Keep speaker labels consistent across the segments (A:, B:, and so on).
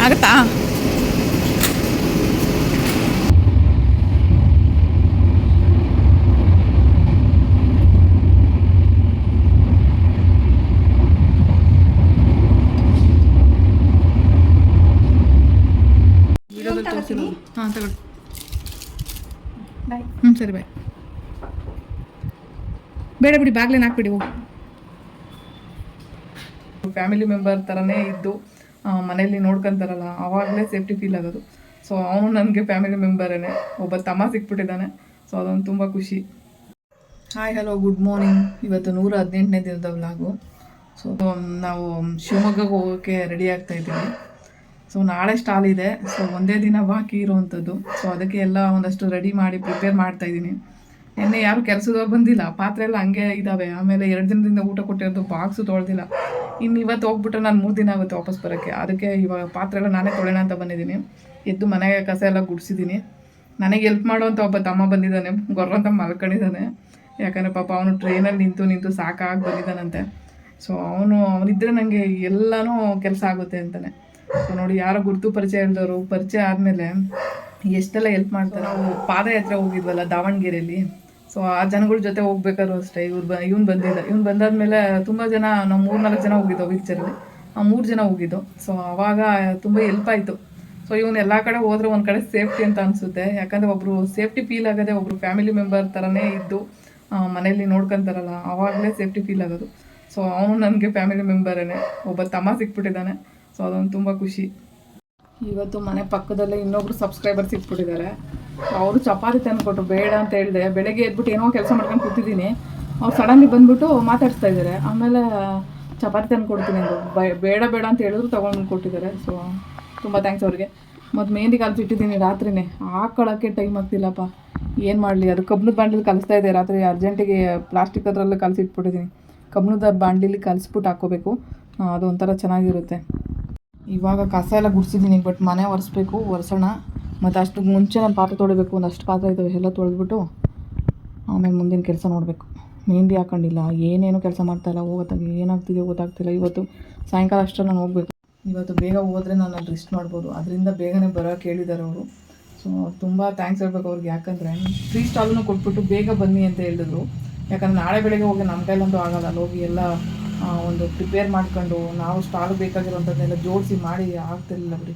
A: ಆಗುತ್ತಾ ವಿಡಿಯೋದಲ್ಲಿ ತೋರಿಸಿರೋದು ಹಾಂ ತಗೊಳ್ಳಿ
B: ಬಾಯ್
A: ಹ್ಞೂ ಸರಿ ಬಾಯ್ ಬೇಡ ಬಿಡಿ ಬಾಗ್ಲೇನು ಹಾಕ್ಬಿಡಿ ಹೋಗಿ ಫ್ಯಾಮಿಲಿ ಮೆಂಬರ್ ಥರನೇ ಇದ್ದು ಮನೇಲಿ ನೋಡ್ಕೊಂತಾರಲ್ಲ, ಅವಾಗಲೇ ಸೇಫ್ಟಿ ಫೀಲ್ ಆಗೋದು. ಸೊ ಅವನು ನನಗೆ ಫ್ಯಾಮಿಲಿ ಮೆಂಬರೇನೆ ಒಬ್ಬ ತಮ್ಮ ಸಿಕ್ಬಿಟ್ಟಿದ್ದಾನೆ. ಸೊ ಅದೊಂದು ತುಂಬ ಖುಷಿ. ಹಾಯ್ ಹಲೋ ಗುಡ್ ಮಾರ್ನಿಂಗ್ ಇವತ್ತು ನೂರ ಹದಿನೆಂಟನೇ ದಿನದ ವ್ಲಾಗು ಸೊ ನಾವು ಶಿವಮೊಗ್ಗಕ್ಕೆ ಹೋಗೋಕ್ಕೆ ರೆಡಿ ಆಗ್ತಾ ಇದ್ದೀವಿ. ಸೊ ನಾಳೆ ಸ್ಟಾಲ್ ಇದೆ. ಸೊ ಒಂದೇ ದಿನ ಬಾಕಿ ಇರುವಂಥದ್ದು. ಸೊ ಅದಕ್ಕೆ ಎಲ್ಲ ಒಂದಷ್ಟು ರೆಡಿ ಮಾಡಿ ಪ್ರಿಪೇರ್ ಮಾಡ್ತಾ ಇದ್ದೀನಿ. ನಿನ್ನೆ ಯಾರು ಕೆಲಸದವ್ರು ಬಂದಿಲ್ಲ. ಪಾತ್ರೆ ಎಲ್ಲ ಹಂಗೆ ಇದ್ದಾವೆ ಆಮೇಲೆ ಎರಡು ದಿನದಿಂದ ಊಟ ಕೊಟ್ಟಿರೋದು ಬಾಕ್ಸು ತೊಳೆದಿಲ್ಲ. ಇನ್ನು ಇವತ್ತು ಹೋಗ್ಬಿಟ್ರೆ ನಾನು ಮೂರು ದಿನ ಆಗುತ್ತೆ ವಾಪಸ್ ಬರೋಕ್ಕೆ. ಅದಕ್ಕೆ ಇವಾಗ ಪಾತ್ರೆ ಎಲ್ಲ ನಾನೇ ತೊಳೆಯೋಣ ಅಂತ ಬಂದಿದ್ದೀನಿ. ಎದ್ದು ಮನೆಗೆ ಕಸ ಎಲ್ಲ ಗುಡಿಸಿದ್ದೀನಿ. ನನಗೆ ಎಲ್ಪ್ ಮಾಡುವಂಥ ಒಬ್ಬ ತಮ್ಮ ಬಂದಿದ್ದಾನೆ. ಗೊರ್ರ ಅಂತ ಮಲ್ಕೊಂಡಿದ್ದಾನೆ. ಯಾಕಂದರೆ ಪಾಪ ಅವನು ಟ್ರೈನಲ್ಲಿ ನಿಂತು ನಿಂತು ಸಾಕಾಗಿ ಬಂದಿದ್ದಾನಂತೆ. ಸೊ ಅವನು ಅವನಿದ್ದರೆ ನನಗೆ ಎಲ್ಲನೂ ಕೆಲಸ ಆಗುತ್ತೆ ಅಂತಾನೆ. ಸೊ ನೋಡಿ, ಯಾರೋ ಗುರುತು ಪರಿಚಯ ಇಲ್ದವರು, ಪರಿಚಯ ಆದಮೇಲೆ ಎಷ್ಟೆಲ್ಲ ಎಲ್ಪ್ ಮಾಡ್ತಾರೆ. ನಾವು ಪಾದಯಾತ್ರೆ ಹೋಗಿದ್ವಲ್ಲ ದಾವಣಗೆರೆಯಲ್ಲಿ. ಸೊ ಆ ಜನಗಳ ಜೊತೆ ಹೋಗ್ಬೇಕಾದ್ರು ಅಷ್ಟೇ. ಇವ್ರು ಬ, ಇವ್ನು ಬಂದಿದ್ದ. ಇವ್ನು ಬಂದಾದ್ಮೇಲೆ ತುಂಬ ಜನ ನಾವು ಮೂರು ನಾಲ್ಕು ಜನ ಹೋಗಿದ್ದೋ ವೀಲ್ಚರಲ್ಲಿ ಆ ಮೂರು ಜನ ಹೋಗಿದ್ದು. ಸೊ ಆವಾಗ ತುಂಬ ಹೆಲ್ಪ್ ಆಯಿತು. ಸೊ ಇವನು ಎಲ್ಲ ಕಡೆ ಹೋದ್ರೆ ಒಂದು ಕಡೆ ಸೇಫ್ಟಿ ಅಂತ ಅನಿಸುತ್ತೆ. ಯಾಕಂದರೆ ಒಬ್ಬರು ಸೇಫ್ಟಿ ಫೀಲ್ ಆಗೋದೇ ಒಬ್ಬರು ಫ್ಯಾಮಿಲಿ ಮೆಂಬರ್ ಥರನೇ ಇದ್ದು ಮನೆಯಲ್ಲಿ ನೋಡ್ಕೊತಾರಲ್ಲ ಆವಾಗಲೇ ಸೇಫ್ಟಿ ಫೀಲ್ ಆಗೋದು. ಸೊ ಅವನು ನನಗೆ ಫ್ಯಾಮಿಲಿ ಮೆಂಬರೇ ಒಬ್ಬ ತಮ್ಮ ಸಿಕ್ಬಿಟ್ಟಿದ್ದಾನೆ. ಸೊ ಅದೊಂದು ತುಂಬ ಖುಷಿ. ಇವತ್ತು ಮನೆ ಪಕ್ಕದಲ್ಲೇ ಇನ್ನೊಬ್ರು ಸಬ್ಸ್ಕ್ರೈಬರ್ ಸಿಕ್ಬಿಟ್ಟಿದ್ದಾರೆ. ಅವರು ಚಪಾತಿ ತಂದು ಕೊಟ್ಟರು, ಬೇಡ ಅಂತ ಹೇಳಿದೆ. ಬೆಳಗ್ಗೆ ಎದ್ಬಿಟ್ಟು ಏನೋ ಕೆಲಸ ಮಾಡ್ಕೊಂಡು ಕೂತಿದ್ದೀನಿ. ಅವ್ರು ಸಡನ್ಲಿ ಬಂದ್ಬಿಟ್ಟು ಮಾತಾಡ್ತಾ ಇದ್ದಾರೆ. ಆಮೇಲೆ ಚಪಾತಿ ತಂದು ಕೊಡ್ತೀನಿ ಅಂದರು. ಬೇಡ ಬೇಡ ಅಂತ ಹೇಳಿದ್ರು ತೊಗೊಂಡು ಕೊಟ್ಟಿದ್ದಾರೆ. ಸೊ ತುಂಬ ಥ್ಯಾಂಕ್ಸ್ ಅವ್ರಿಗೆ. ಮತ್ತು ಮೆಹಂದಿ ಕಲಿಸಿಟ್ಟಿದ್ದೀನಿ ರಾತ್ರಿನೇ. ಹಾಕೊಳ್ಳೋಕ್ಕೆ ಟೈಮ್ ಆಗ್ತಿಲ್ಲಪ್ಪ. ಏನು ಮಾಡಲಿ? ಅದು ಕಬ್ಬಿಣದ ಬಾಂಡ್ಲಿ ಕಲಿಸ್ತಾ ಇದೆ ರಾತ್ರಿ ಅರ್ಜೆಂಟಿಗೆ ಪ್ಲಾಸ್ಟಿಕ್ ಅದರಲ್ಲೇ ಕಲಿಸಿಟ್ಬಿಟ್ಟಿದ್ದೀನಿ ಕಬ್ಬಿಣದ ಬಾಂಡ್ಲಿಲಿ ಕಲಿಸ್ಬಿಟ್ಟು ಹಾಕೋಬೇಕು ಅದು ಒಂಥರ ಚೆನ್ನಾಗಿರುತ್ತೆ. ಇವಾಗ ಕಸ ಎಲ್ಲ ಗುಡಿಸಿದ್ದೀನಿ ಬಟ್ ಮನೆ ಒರೆಸ್ಬೇಕು, ಒರೆಸೋಣ. ಮತ್ತು ಅಷ್ಟು ಮುಂಚೆ ನಾನು ಪಾತ್ರೆ ತೊಳಿಬೇಕು, ಒಂದಷ್ಟು ಪಾತ್ರೆ ಇದ್ದಾವೆ, ಎಲ್ಲ ತೊಳೆದ್ಬಿಟ್ಟು ಆಮೇಲೆ ಮುಂದಿನ ಕೆಲಸ ನೋಡಬೇಕು. ಮೆಹಂದಿ ಹಾಕೊಂಡಿಲ್ಲ, ಏನೇನು ಕೆಲಸ ಮಾಡ್ತಾಯಿಲ್ಲ ಹೋಗೋತ್ತಾಗ ಏನಾಗ್ತಿದೆಯೋ ಗೊತ್ತಾಗ್ತಿಲ್ಲ. ಇವತ್ತು ಸಾಯಂಕಾಲ ಅಷ್ಟರಲ್ಲಿ ನಾನು ಹೋಗಬೇಕು. ಇವತ್ತು ಬೇಗ ಹೋದರೆ ನಾನು ಅಲ್ಲಿ ರಿಸ್ಟ್ ಮಾಡ್ಬೋದು. ಅದರಿಂದ ಬೇಗನೆ ಬರೋಕೆ ಹೇಳಿದ್ದಾರೆ ಅವರು. ಸೊ ತುಂಬ ಥ್ಯಾಂಕ್ಸ್ ಹೇಳ್ಬೇಕು ಅವ್ರಿಗೆ. ಯಾಕಂದರೆ ಫ್ರೀ ಸ್ಟಾಲನ್ನು ಕೊಟ್ಬಿಟ್ಟು ಬೇಗ ಬನ್ನಿ ಅಂತ ಹೇಳಿದ್ರು. ಯಾಕಂದ್ರೆ ನಾಳೆ ಬೆಳಗ್ಗೆ ಹೋಗಿ ನಮ್ಮ ಕೈಲಂತೂ ಆಗಲ್ಲ. ಅಲ್ಲಿ ಹೋಗಿ ಎಲ್ಲ ಒಂದು ಪ್ರಿಪೇರ್ ಮಾಡ್ಕೊಂಡು ನಾವು ಸ್ಟಾಲ್ ಬೇಕಾಗಿರೋಂಥದ್ದೆಲ್ಲ ಜೋಡಿಸಿ ಮಾಡಿ ಆಗ್ತಿರ್ಲಿಲ್ಲ ಬಿಡಿ.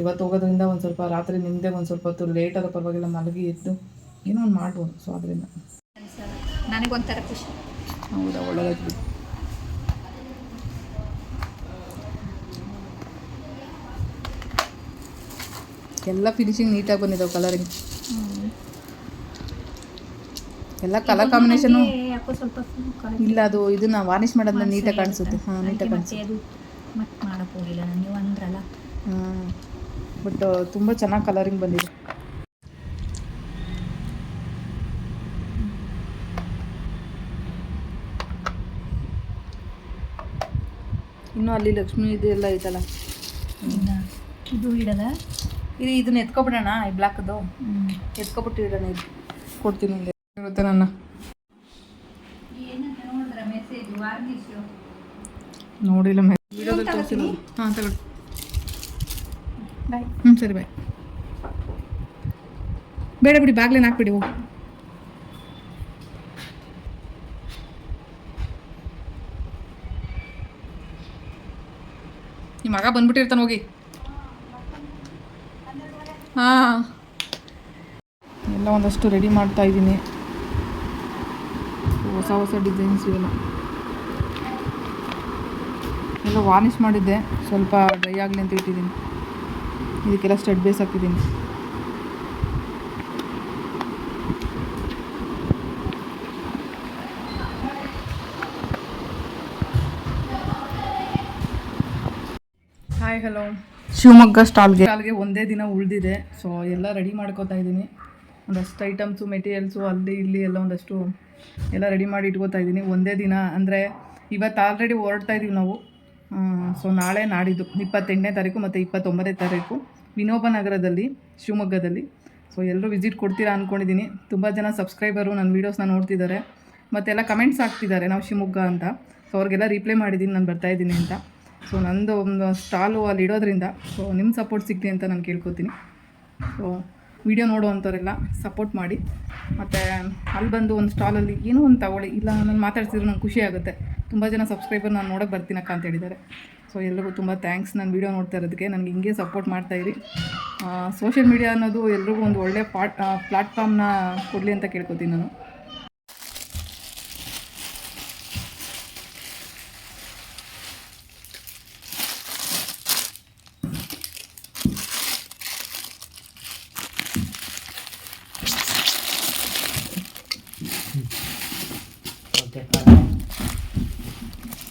A: ಇವತ್ತು ಹೋಗೋದ್ರಿಂದ ಒಂದು ಸ್ವಲ್ಪ ರಾತ್ರಿ ನಿಮ್ಮದೇ ಒಂದು ಸ್ವಲ್ಪ ಹೊತ್ತು ಲೇಟ್ ಆದ ಪರವಾಗಿಲ್ಲ ಮಲಗಿ ಎದ್ದು ಏನೋ ಒಂದು ಮಾಡ್ಬೋದು ಸೊ ಅದರಿಂದ.
B: ನನಗೊಂಥರ ಖುಷಿ.
A: ಹೌದಾ ಒಳ್ಳೆದಾಯ್ತು ಬಿಡಿ. ಎಲ್ಲ ಫಿನಿಶಿಂಗ್ ನೀಟಾಗಿ ಬಂದಿದ್ದಾವೆ ಕಲರಿಂಗ್ ಎಲ್ಲ ಕಲರ್ ಕಾಂಬಿನೇಷನು ಇಲ್ಲ ಅದು ಇದನ್ನ ವಾರ್ನಿಷ್ ಮಾಡೋದನ್ನ ನೀಟಾಗಿ ಕಾಣಿಸುತ್ತೆ. ಹಾಂ ನೀಟಾಗಿ ಕಾಣಿಸುತ್ತೆ
B: ಮತ್ತೆ ಅದು ಮತ್ತೆ ಮಾಡಕ್ ಹೋಗಿಲ್ಲ ನಾನು ನೀವು ಅಂದ್ರಲ್ಲ.
A: ಹಾಂ. ಬಟ್ ತುಂಬ ಚೆನ್ನಾಗಿ ಕಲರಿಂಗ್ ಬಂದಿದೆ. ಇನ್ನು ಅಲ್ಲಿ ಲಕ್ಷ್ಮಿ ಇದೆಲ್ಲ ಐತಲ್ಲ?
B: ಇನ್ನ ಇದು ಇಡಲ್ಲ.
A: ಇದು ಇದನ್ನ ಎತ್ಕೊಬಿಡೋಣ ಈ ಬ್ಲಾಕ್ದು. ಎತ್ಕೊಬಿಟ್ಟು ಇಡೋಣ ಇದು. ಕೊಡ್ತೀನಿ ನಿಮ್ಗೆ. ಇರುತ್ತೆ ನನ್ನ. ನೋಡಿಲ್ಲ ತೋರಿಸಿಲ್ಲ. ಹಾಂ ತಗೊಳ್ಳಿ
B: ಬಾಯ್
A: ಹ್ಞೂ ಸರಿ ಬಾಯ್ ಬೇಡ ಬಿಡಿ ಬಾಗ್ಲೇನು ಹಾಕ್ಬಿಡಿ ಹೋಗಿ. ನಿಮ್ಮ ಮಗ ಬಂದ್ಬಿಟ್ಟಿರ್ತಾನೆ, ಹೋಗಿ. ಹಾಂ. ಎಲ್ಲ ಒಂದಷ್ಟು ರೆಡಿ ಮಾಡ್ತಾ ಇದ್ದೀನಿ. ಹೊಸ ಹೊಸ ಡಿಸೈನ್ಸ್ ಇವೆಲ್ಲ. ಎಲ್ಲ ವಾರ್ನಿಷ್ ಮಾಡಿದ್ದೆ. ಸ್ವಲ್ಪ ಡ್ರೈ ಆಗಲಿ ಅಂತ ಇಟ್ಟಿದ್ದೀನಿ. ಇದಕ್ಕೆಲ್ಲ ಸ್ಟಡ್ ಬೇಸ್ ಹಾಕಿದ್ದೀನಿ ಹಾಯ್ ಹಲೋ ಶಿವಮೊಗ್ಗ ಸ್ಟಾಲ್ಗೆ ಸ್ಟಾಲ್ಗೆ ಒಂದೇ ದಿನ ಉಳಿದಿದೆ. ಸೊ ಎಲ್ಲ ರೆಡಿ ಮಾಡ್ಕೋತಾ ಇದ್ದೀನಿ. ಒಂದಷ್ಟು ಐಟಮ್ಸು ಮೆಟೀರಿಯಲ್ಸು ಅಲ್ಲಿ ಇಲ್ಲಿ ಎಲ್ಲ ಒಂದಷ್ಟು ಎಲ್ಲ ರೆಡಿ ಮಾಡಿ ಇಟ್ಕೋತಾ ಇದ್ದೀನಿ. ಒಂದೇ ದಿನ ಅಂದರೆ ಇವತ್ತು ಆಲ್ರೆಡಿ ಹೊರಡ್ತಾ ಇದ್ದೀವಿ ನಾವು. ಸೊ ನಾಳೆ ನಾಡಿದ್ದು. ಇಪ್ಪತ್ತೆಂಟನೇ ತಾರೀಕು ಮತ್ತು ಇಪ್ಪತ್ತೊಂಬತ್ತನೇ ತಾರೀಕು. ವಿನೋಬ ನಗರದಲ್ಲಿ, ಶಿವಮೊಗ್ಗದಲ್ಲಿ. ಸೊ ಎಲ್ಲರೂ ವಿಸಿಟ್ ಕೊಡ್ತೀರಾ ಅಂದ್ಕೊಂಡಿದ್ದೀನಿ ತುಂಬ ಜನ ಸಬ್ಸ್ಕ್ರೈಬರು ನನ್ನ ವೀಡಿಯೋಸ್ನ ನೋಡ್ತಿದ್ದಾರೆ ಮತ್ತೆಲ್ಲ ಕಮೆಂಟ್ಸ್ ಹಾಕ್ತಿದ್ದಾರೆ ನಾವು ಶಿವಮೊಗ್ಗ ಅಂತ. ಸೊ ಅವ್ರಿಗೆಲ್ಲ ರಿಪ್ಲೈ ಮಾಡಿದ್ದೀನಿ ನಾನು ಬರ್ತಾಯಿದ್ದೀನಿ ಅಂತ. ಸೊ ನಂದು ಒಂದು ಸ್ಟಾಲು ಅಲ್ಲಿ ಇಡೋದ್ರಿಂದ ಸೊ ನಿಮ್ಮ ಸಪೋರ್ಟ್ ಸಿಗಲಿ ಅಂತ ನಾನು ಕೇಳ್ಕೊತೀನಿ. ಸೊ ವಿಡಿಯೋ ನೋಡುವಂಥವ್ರೆಲ್ಲ ಸಪೋರ್ಟ್ ಮಾಡಿ. ಮತ್ತು, ಅಲ್ಲಿ ಬಂದು ಒಂದು ಸ್ಟಾಲಲ್ಲಿ ಏನೋ ಒಂದು ತಗೊಳ್ಳಿ. ಇಲ್ಲ, ನಾನು ಮಾತಾಡ್ತಿದ್ರೆ ನಂಗೆ ಖುಷಿ ಆಗುತ್ತೆ. ತುಂಬ ಜನ ಸಬ್ಸ್ಕ್ರೈಬರ್ ನಾನು ನೋಡೋಕೆ ಬರ್ತೀನಕ್ಕ ಅಂತ ಹೇಳಿದ್ದಾರೆ. ಸೊ ಎಲ್ರಿಗೂ ತುಂಬ ಥ್ಯಾಂಕ್ಸ್ ನಾನು ವೀಡಿಯೋ ನೋಡ್ತಾ ಇರೋದಕ್ಕೆ. ನನಗೆ ಹಿಂಗೆ ಸಪೋರ್ಟ್ ಮಾಡ್ತಾಯಿರಿ ಸೋಷಿಯಲ್ ಮೀಡಿಯಾ ಅನ್ನೋದು ಎಲ್ರಿಗೂ ಒಂದು ಒಳ್ಳೆ ಪಾಟ್ ಪ್ಲಾಟ್ಫಾರ್ಮ್ನ ಕೊಡಲಿ ಅಂತ ಕೇಳ್ಕೊತೀನಿ ನಾನು.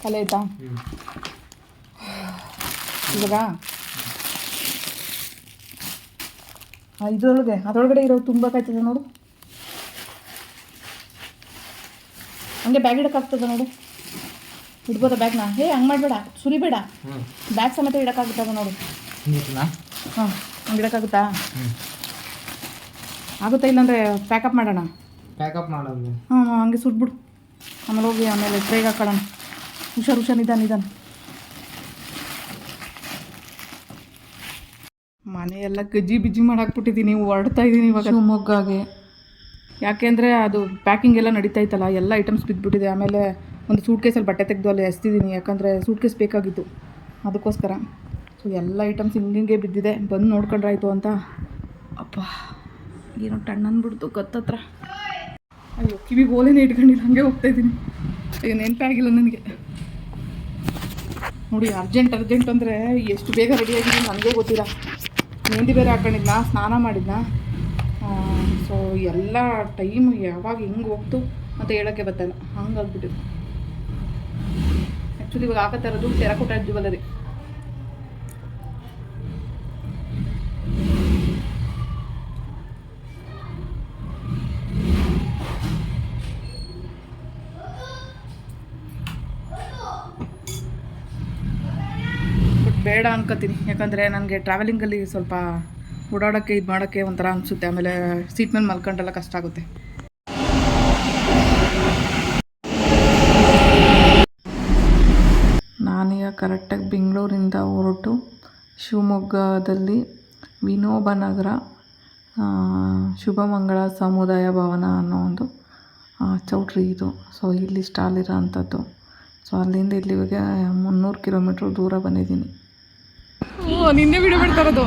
A: ಕಲೆ ಆಯ್ತಾ. ಇವಾಗ ಆ, ಇದ್ರೊಳಗೆ ಅದರೊಳಗಡೆ ಇರೋ ತುಂಬ ಕಾಯ್ತದೆ ನೋಡು. ಹಂಗೆ ಬ್ಯಾಗ್ ಇಡೋಕ್ಕಾಗ್ತದೆ ನೋಡು. ಇಡ್ಬೋದಾ ಬ್ಯಾಗ್ನ ಏ ಹಂಗೆ ಮಾಡಬೇಡ ಸುರಿಬೇಡ. ಬ್ಯಾಗ್ ಸಮೇತ ಇಡೋಕ್ಕಾಗುತ್ತದ ನೋಡು. ಹಾಂ ಹಂಗೆ ಇಡೋಕ್ಕಾಗುತ್ತಾ ಆಗುತ್ತಾ? ಇಲ್ಲಾಂದರೆ ಪ್ಯಾಕಪ್ ಮಾಡೋಣ?
C: ಪ್ಯಾಕಪ್ ಮಾಡೋದು.
A: ಹಾಂ ಹಂಗೆ ಸುಟ್ಬಿಡು. ಆಮೇಲೆ ಹೋಗಿ ಆಮೇಲೆ ಟ್ರೈಗೆ ಹಾಕೋಣ ಹುಷಾರು ಹುಷಾರು ನಿಧಾನ ನಿಧಾನ. ಮನೆಯೆಲ್ಲ ಗಜ್ಜಿ ಬಿಜ್ಜಿ ಮಾಡಾಕ್ಬಿಟ್ಟಿದ್ದೀನಿ ಹೊರಡ್ತಾ ಇದ್ದೀನಿ ಇವಾಗ. ಶಿವಮೊಗ್ಗಾಗೆ. ಯಾಕೆಂದರೆ ಅದು ಪ್ಯಾಕಿಂಗ್ ಎಲ್ಲ ನಡೀತಾ ಇತ್ತಲ್ಲ ಎಲ್ಲ ಐಟಮ್ಸ್ ಬಿದ್ದುಬಿಟ್ಟಿದೆ ಆಮೇಲೆ ಒಂದು ಸೂಟ್ ಕೇಸಲ್ಲಿ ಬಟ್ಟೆ ತೆಗೆದು ಅಲ್ಲಿ ಎಸ್ತಿದ್ದೀನಿ. ಯಾಕಂದರೆ ಸೂಟ್ ಕೇಸ್ ಬೇಕಾಗಿತ್ತು. ಅದಕ್ಕೋಸ್ಕರ. ಸೊ ಎಲ್ಲ ಐಟಮ್ಸ್ ಹಿಂಗೆ ಬಿದ್ದಿದೆ. ಬಂದು ನೋಡ್ಕೊಂಡ್ರಾಯ್ತು ಅಂತ. ಅಪ್ಪ ಏನೋ ಟಣ್ಣನ್ಬಿಡ್ತು ಅಂದ್ಬಿಡ್ತು ಗತ್ತತ್ರ. ಅಯ್ಯೋ ಕಿವಿ ಓಲೆನೇ ಇಟ್ಕೊಂಡಿಲ್ಲ ಹಾಗೆ ಹೋಗ್ತಾ ಇದ್ದೀನಿ. ಈಗ ನೆನಪೇ ಆಗಿಲ್ಲ ನನಗೆ. ನೋಡಿ ಅರ್ಜೆಂಟ್ ಅರ್ಜೆಂಟ್ ಅಂದರೆ ಎಷ್ಟು ಬೇಗ ರೆಡಿ ಆಗಿದೆ ನನಗೆ ಗೊತ್ತಿಲ್ಲ. ಮೆಹಂದಿ ಬೇರೆ ಹಾಕೊಂಡಿದ್ನ, ಸ್ನಾನ ಮಾಡಿದ್ನ. ಸೊ ಎಲ್ಲ ಟೈಮ್ ಯಾವಾಗ ಹೆಂಗೆ ಹೋಗ್ತು ಅಂತ ಹೇಳೋಕ್ಕೆ ಬರ್ತಲ್ಲ ಹಂಗೆ ಆಗ್ಬಿಟ್ಟಿದೆ ಆ್ಯಕ್ಚುಲಿ ಇವಾಗ ಹಾಕತ್ತಾ ಇರೋದು ಟೆರಕೋಟ ಜ್ಯುವೆಲರಿ ಬೇಡ ಅನ್ಕೋತೀನಿ. ಯಾಕಂದರೆ ನನಗೆ ಟ್ರಾವೆಲಿಂಗಲ್ಲಿ ಸ್ವಲ್ಪ ಓಡಾಡೋಕ್ಕೆ ಇದು ಮಾಡೋಕ್ಕೆ ಒಂಥರ ಅನಿಸುತ್ತೆ. ಆಮೇಲೆ ಸೀಟ್ ಮೇಲೆ ಮಲ್ಕೊಂಡೆಲ್ಲ ಕಷ್ಟ ಆಗುತ್ತೆ. ನಾನೀಗ ಕರೆಕ್ಟಾಗಿ ಬೆಂಗಳೂರಿಂದ ಹೊರಟು ಶಿವಮೊಗ್ಗದಲ್ಲಿ ವಿನೋಬ ನಗರ ಶುಭಮಂಗಳ ಸಮುದಾಯ ಭವನ ಅನ್ನೋ ಒಂದು ಚೌಟ್ರಿ ಇದು. ಸೊ ಇಲ್ಲಿ ಸ್ಟಾಲ್ ಇರೋ ಅಂಥದ್ದು ಸೊ ಅಲ್ಲಿಂದ ಇಲ್ಲಿಗೆ ಮುನ್ನೂರು ಕಿಲೋಮೀಟ್ರ್ ದೂರ ಬಂದಿದ್ದೀನಿ. ಓ, ನಿನ್ನೆ ವಿಡಿಯೋ ಬಿಡ್ತಾರದು.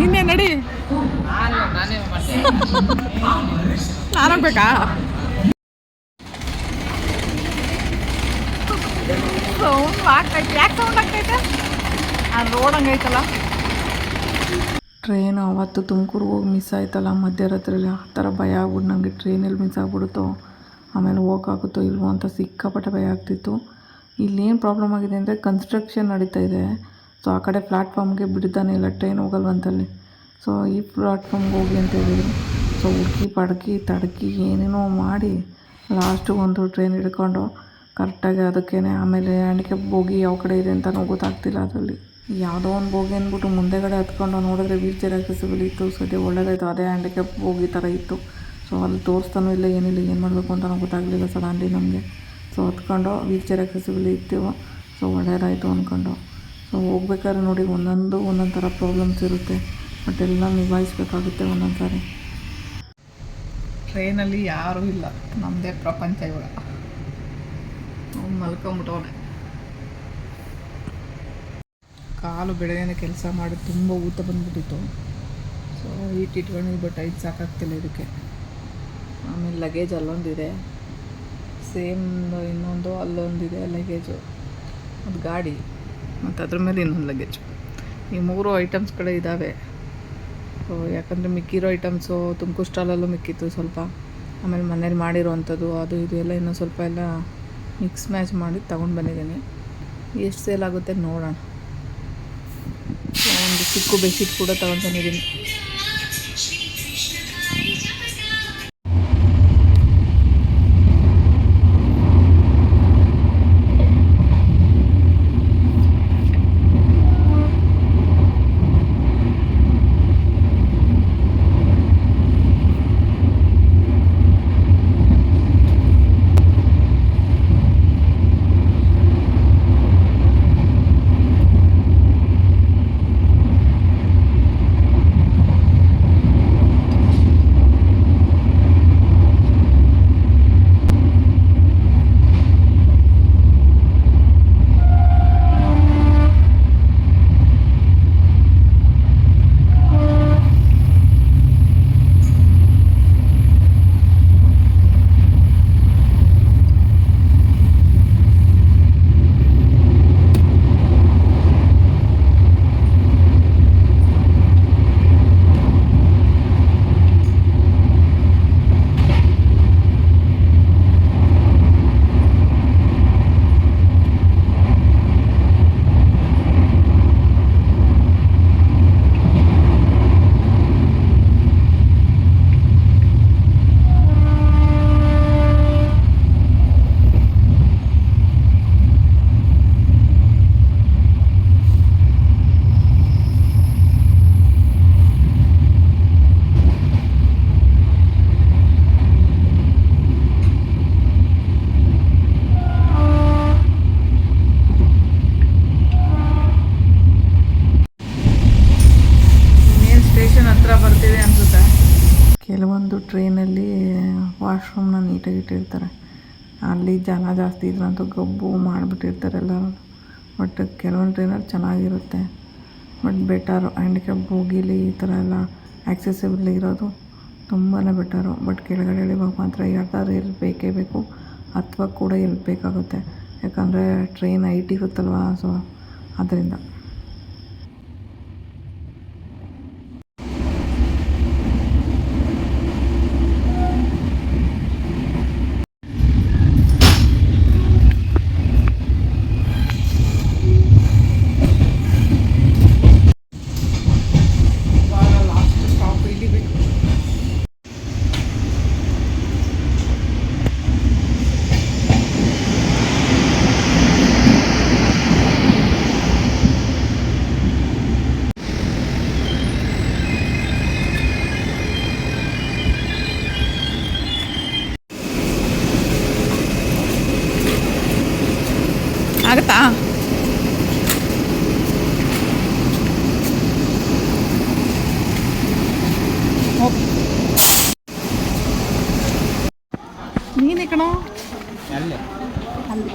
A: ನಿನ್ನೆ ನಡಿ. ನಾನಾಗ್ಬೇಕಾ? ಯಾಕೆ ಆ ಹಂಗೈತಲ್ಲ ಟ್ರೈನ್ ಅವತ್ತು ತುಮಕೂರು ಹೋಗಿ ಮಿಸ್ ಆಯ್ತಲ್ಲ, ಮಧ್ಯರಾತ್ರಿಲಿ. ಆ ಥರ ಭಯ ಆಗ್ಬಿಟ್ಟು ನನಗೆ ಟ್ರೈನಲ್ಲಿ ಮಿಸ್ ಆಗ್ಬಿಡುತ್ತೋ? ಆಮೇಲೆ ಹೋಗೋಕ್ಕಾಗುತ್ತೋ ಇಲ್ವೋ ಅಂತ ಸಿಕ್ಕಾಪಟ್ಟೆ ಭಯ ಆಗ್ತಿತ್ತು. ಇಲ್ಲೇನು ಪ್ರಾಬ್ಲಮ್ ಆಗಿದೆ ಅಂದರೆ ಕನ್ಸ್ಟ್ರಕ್ಷನ್ ನಡೀತಾ ಇದೆ. ಸೊ ಆ ಕಡೆ ಪ್ಲ್ಯಾಟ್ಫಾರ್ಮ್ಗೆ ಬಿಡ್ತಾನೆ ಇಲ್ಲ ಟ್ರೈನ್ ಹೋಗಲ್ವಂತಲ್ಲಿ. ಸೊ ಈ ಪ್ಲಾಟ್ಫಾರ್ಮ್ಗೆ ಹೋಗಿ ಅಂತ ಹೇಳಿದ್ರು. ಸೊ ಹುಡುಕಿ ಪಡ್ಕಿ ತಡ್ಕಿ ಏನೇನೋ ಮಾಡಿ ಲಾಸ್ಟಿಗೆ ಒಂದು ಟ್ರೈನ್ ಹಿಡ್ಕೊಂಡು ಕರೆಕ್ಟಾಗಿ ಅದಕ್ಕೇ ಆಮೇಲೆ ಹ್ಯಾಂಡಿಕ್ಯಾಪ್ ಬೋಗಿ ಯಾವ ಕಡೆ ಇದೆ ಅಂತಲೂ ಗೊತ್ತಾಗ್ತಿಲ್ಲ ಅದರಲ್ಲಿ. ಯಾವುದೋ ಒಂದು ಬೋಗಿ ಅಂದ್ಬಿಟ್ಟು ಮುಂದೆಗಡೆ ಹತ್ಕೊಂಡು ನೋಡಿದ್ರೆ ವೀಲ್ ಚೇರ್ ಆಕ್ಸೆಸಿಬಲ್ ಇತ್ತು ಸದ್ಯ ಒಳ್ಳೇದಾಯಿತು, ಅದೇ ಹ್ಯಾಂಡಿಕ್ಯಾಪ್ ಬೋಗಿ ಥರ ಇತ್ತು. ಸೊ ಅಲ್ಲಿ ತೋರಿಸ್ತಾನೂ ಇಲ್ಲ, ಏನಿಲ್ಲ, ಏನು ಮಾಡಬೇಕು ಅಂತಲೂ ಗೊತ್ತಾಗಲಿಲ್ಲ ಸಡನ್ಲಿ ನಮಗೆ. ಸೊ ಹತ್ಕೊಂಡು ವೀಲ್ ಚೇರ್ ಆಕ್ಸೆಸಿಬಲ್ ಇತ್ತು. ಸೊ ಒಳ್ಳೆಯದಾಯಿತು ಅಂದ್ಕೊಂಡು. ಸೊ ಹೋಗ್ಬೇಕಾದ್ರೆ ನೋಡಿ ಒಂದೊಂದು ಒಂದೊಂದು ಥರ ಪ್ರಾಬ್ಲಮ್ಸ್ ಇರುತ್ತೆ. ಬಟ್ ಎಲ್ಲ ನಿಭಾಯಿಸ್ಬೇಕಾಗುತ್ತೆ ಒಂದೊಂದು ಸಾರಿ ಟ್ರೈನಲ್ಲಿ ಯಾರೂ ಇಲ್ಲ. ನಮ್ಮದೇ ಪ್ರಪಂಚ ಇವಾಗ. ಅವ್ನು ಮಲ್ಕೊಂಬಿಟ್ಟವನೆ. ಕಾಲು ಬೆಳಗ್ಗೆ ಕೆಲಸ ಮಾಡಿ ತುಂಬ ಊತ ಬಂದ್ಬಿಟ್ಟಿತ್ತು. ಸೊ ಈಟ್ ಇಟ್ಕೊಂಡು ಬಟ್ ಐದು ಸಾಕಾಗ್ತಿಲ್ಲ ಇದಕ್ಕೆ. ಆಮೇಲೆ ಲಗೇಜ್ ಅಲ್ಲೊಂದಿದೆ. ಸೇಮ್ ಇನ್ನೊಂದು ಅಲ್ಲೊಂದಿದೆ ಲಗೇಜು ಅದು ಗಾಡಿ. ಮತ್ತು ಅದ್ರ ಮೇಲೆ ಇನ್ನೊಂದು ಲಗೇಜ್ ಈ ಮೂರು ಐಟಮ್ಸ್ಗಳೇ ಇದ್ದಾವೆ ಸೊ ಯಾಕಂದರೆ ಮಿಕ್ಕಿರೋ ಐಟಮ್ಸು ತುಮಕೂರು ಸ್ಟಾಲಲ್ಲೂ ಮಿಕ್ಕಿತ್ತು ಸ್ವಲ್ಪ. ಆಮೇಲೆ ಮನೇಲಿ ಮಾಡಿರೋವಂಥದ್ದು, ಅದು ಇದು ಎಲ್ಲ ಇನ್ನೂ ಸ್ವಲ್ಪ ಎಲ್ಲ ಮಿಕ್ಸ್ ಮ್ಯಾಚ್ ಮಾಡಿ ತೊಗೊಂಡು ಬಂದಿದ್ದೀನಿ. ಎಷ್ಟು ಸೇಲ್ ಆಗುತ್ತೆ ನೋಡೋಣ. ಒಂದು ಚಿಕ್ಕ ಬೆಡ್ಶೀಟ್ ಕೂಡ ತೊಗೊಂಡು ಬಂದಿದ್ದೀನಿ.
D: ಇಟ್ಟಿರ್ತಾರೆ ಅಲ್ಲಿ ಜನ ಜಾಸ್ತಿ ಇದ್ರಂತೂ ಗಬ್ಬು ಮಾಡಿಬಿಟ್ಟಿರ್ತಾರೆ ಎಲ್ಲರೂ. ಬಟ್ ಕೆಲವೊಂದು ಟ್ರೈನರ್ ಚೆನ್ನಾಗಿರುತ್ತೆ. ಬಟ್ ಬೆಟರು ಹ್ಯಾಂಡಿಕ್ಯಾಪ್ ಬೋಗಿಲಿ ಈ ಥರ ಎಲ್ಲ ಆ್ಯಕ್ಸೆಸಿಬಲ್ ಇರೋದು ತುಂಬಾ ಬೆಟರು ಬಟ್ ಕೆಳಗಡೆ ಇಳಿವಾಗ ಮಾತ್ರ ಯಾರ್ದಾದ್ರು ಇರಬೇಕೇ ಬೇಕೇ ಬೇಕು. ಅಥವಾ ಕೂಡ ಇರಬೇಕಾಗುತ್ತೆ. ಬೇಕಾಗುತ್ತೆ ಯಾಕಂದರೆ ಟ್ರೈನ್ ಹೈಟ್ ಇರುತ್ತಲ್ವ ಸೊ ಅದರಿಂದ. ಆಗತ್ತಾ ನೀನೇ ಕಣೋ
A: ಅಲ್ಲೇ
D: ಅಲ್ಲಿ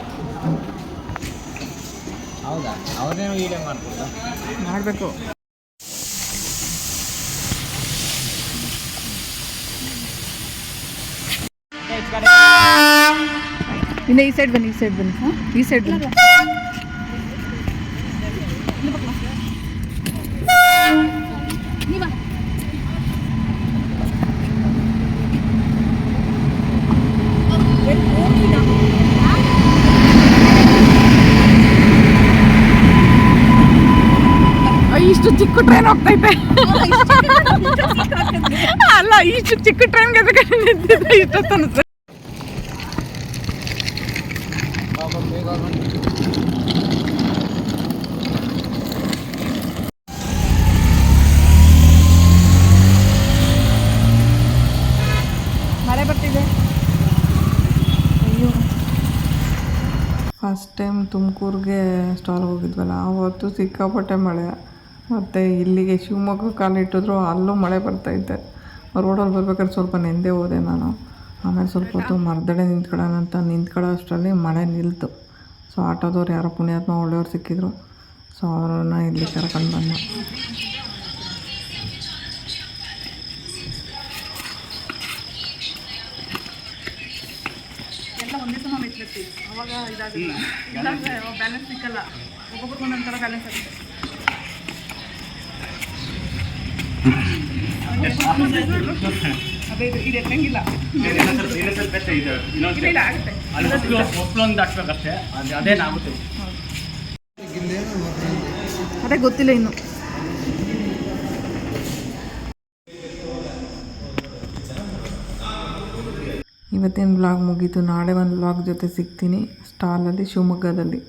A: ಹೌದಾ ಅವ್ರೇನು ವೀಡಿಯೋ ಮಾಡ್ಕೊಡ್ತಾ
D: ಮಾಡಬೇಕು ಇನ್ನು ಈ ಸೈಡ್ ಬನ್ನಿ ಈ ಸೈಡ್ ಬನ್ನಿ ಹಾಂ ಈ ಸೈಡ್ ಬನ್ನಿ ಇಷ್ಟು ಚಿಕ್ಕ ಟ್ರೈನ್ ಹೋಗ್ತೈತೆ. ಅಲ್ಲ ಇಷ್ಟು ಚಿಕ್ಕ ಟ್ರೈನ್ಗೆ ನಿಂತಿದ್ದೆ ಇಷ್ಟೊತ್ತು ಅನಿಸ್ತು ಮಳೆ ಬರ್ತಿದೆ. ಅಯ್ಯೋ. ಫಸ್ಟ್ ಟೈಮ್ ತುಮಕೂರಿಗೆ ಸ್ಟಾಲ್ ಹೋಗಿದ್ವಲ್ಲ ಆವತ್ತು ಸಿಕ್ಕಾಪಟ್ಟೆ ಮಳೆ. ಮತ್ತು ಇಲ್ಲಿಗೆ ಶಿವಮೊಗ್ಗ ಕಾಲಿಟ್ಟಿದ್ರು ಅಲ್ಲೂ ಮಳೆ ಬರ್ತಾಯಿದ್ದೆ ರೋಡಲ್ಲಿ ಬರ್ಬೇಕಾದ್ರೆ ಸ್ವಲ್ಪ ನೆಂದೇ ಹೋದೆ ನಾನು. ಆಮೇಲೆ ಸ್ವಲ್ಪ ಹೊತ್ತು ಮರದಡೆ ನಿಂತ್ಕೊಳ್ಳೋಣ ಅಂತ ನಿಂತ್ಕೊಳ್ಳೋ ಅಷ್ಟರಲ್ಲಿ ಮಳೆ ನಿಲ್ತು. ಸೊ ಆಟೋದವ್ರು ಯಾರೋ ಪುಣ್ಯಾತ್ಮ ಒಳ್ಳೆಯವ್ರು ಸಿಕ್ಕಿದ್ರು. ಸೊ ಅವ್ರನ್ನ ಇಲ್ಲಿ ಕರ್ಕೊಂಡು ಬಂದೆ. ಅವಾಗ ಇದಾಗಿಲ್ಲ. ಬ್ಯಾಲೆನ್ಸ್ ಸಿಕ್ಕಲ್ಲ. ಒಬ್ಬೊಬ್ರಿಗೆ ಥರ ಬ್ಯಾಲೆನ್ಸ್ ಆಗುತ್ತೆ ಅದೇ ಇದು ಇದು ಎತ್ತಂಗಿಲ್ಲ ಇಲ್ಲ ಇಲ್ಲ ಆಗುತ್ತೆ
A: ಒಪ್ಲೊಂದು ದಾಟ್ಬೇಕಷ್ಟೇ ಅದು ಅದೇನಾಗುತ್ತೆ
D: ಅದೇ ಗೊತ್ತಿಲ್ಲ ಇನ್ನು. ಇವತ್ತಿನ ಬ್ಲಾಗ್ ಮುಗೀತು? ನಾಳೆ ಒಂದು ಬ್ಲಾಗ್ ಜೊತೆ ಸಿಗ್ತೀನಿ. ಸ್ಟಾಲಲ್ಲಿ ಶಿವಮೊಗ್ಗದಲ್ಲಿ.